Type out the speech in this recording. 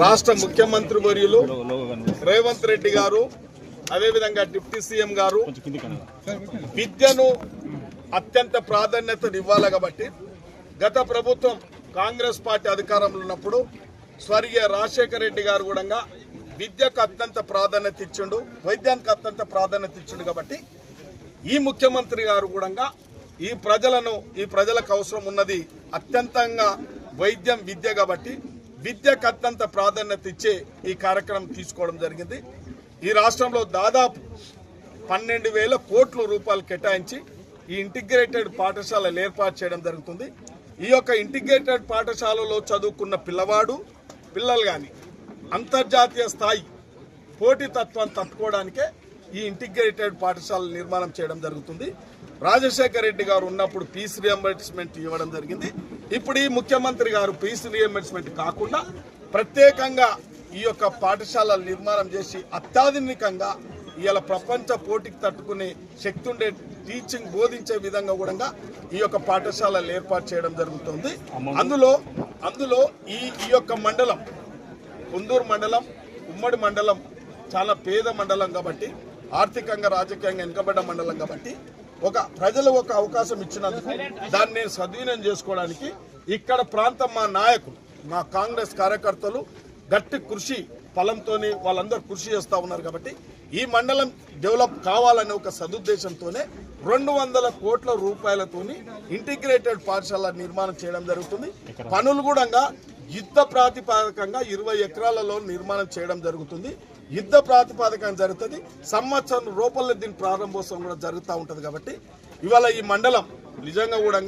రాష్ట్ర ముఖ్యమంత్రి వర్యులు రేవంత్ రెడ్డి గారు అదేవిధంగా డిప్యూటీ సీఎం గారు విద్యను అత్యంత ప్రాధాన్యతను ఇవ్వాలి కాబట్టి గత ప్రభుత్వం కాంగ్రెస్ పార్టీ అధికారంలో ఉన్నప్పుడు స్వర్గీయ రాజశేఖర రెడ్డి గారు కూడా విద్యకు అత్యంత ప్రాధాన్యత ఇచ్చిండు వైద్యానికి అత్యంత ప్రాధాన్యత ఇచ్చిండు కాబట్టి ఈ ముఖ్యమంత్రి గారు కూడా ఈ ప్రజలను ఈ ప్రజలకు అవసరం ఉన్నది అత్యంతంగా వైద్యం విద్య కాబట్టి విద్యకు అత్యంత ప్రాధాన్యత ఇచ్చే ఈ కార్యక్రమం తీసుకోవడం జరిగింది. ఈ రాష్ట్రంలో దాదాపు పన్నెండు వేల కోట్ల రూపాయలు కేటాయించి ఈ ఇంటిగ్రేటెడ్ పాఠశాలలు ఏర్పాటు చేయడం జరుగుతుంది. ఈ యొక్క ఇంటిగ్రేటెడ్ పాఠశాలలో చదువుకున్న పిల్లవాడు పిల్లలు కానీ అంతర్జాతీయ స్థాయి పోటీతత్వాన్ని తట్టుకోవడానికే ఈ ఇంటిగ్రేటెడ్ పాఠశాల నిర్మాణం చేయడం జరుగుతుంది. రాజశేఖర రెడ్డి గారు ఉన్నప్పుడు పీస్ రియంబర్స్మెంట్ ఇవ్వడం జరిగింది. ఇప్పుడు ఈ ముఖ్యమంత్రి గారు పీస్ రియంబర్స్మెంట్ కాకుండా ప్రత్యేకంగా ఈ యొక్క పాఠశాల నిర్మాణం చేసి అత్యాధునికంగా ఇవాళ ప్రపంచ పోటీకి తట్టుకునే శక్తి ఉండే టీచింగ్ బోధించే విధంగా కూడా ఈ యొక్క పాఠశాలలు ఏర్పాటు చేయడం జరుగుతుంది. అందులో అందులో ఈ ఈ యొక్క మండలం కుందూరు మండలం ఉమ్మడి మండలం చాలా పేద మండలం కాబట్టి ఆర్థికంగా రాజకీయంగా వెనుకబడ్డ మండలం కాబట్టి ఒక ప్రజలు ఒక అవకాశం ఇచ్చినందుకు దాన్ని నేను సద్వినియోగం చేసుకోవడానికి ఇక్కడ ప్రాంతం మా నాయకులు మా కాంగ్రెస్ కార్యకర్తలు గట్టి కృషి ఫలంతోని వాళ్ళందరూ కృషి చేస్తూ ఉన్నారు కాబట్టి ఈ మండలం డెవలప్ కావాలనే ఒక సదుద్దేశంతోనే రెండు వందల కోట్ల రూపాయలతోని ఇంటిగ్రేటెడ్ పాఠశాల నిర్మాణం చేయడం జరుగుతుంది. పనులు కూడా యుద్ధ ప్రాతిపాదికంగా ఇరవై ఎకరాలలో నిర్మాణం చేయడం జరుగుతుంది. యుద్ధ ప్రాతిపాదికంగా జరుగుతుంది. సంవత్సరం రూపంలో దీని ప్రారంభోత్సవం కూడా జరుగుతూ ఉంటుంది కాబట్టి ఇవాళ ఈ మండలం నిజంగా కూడా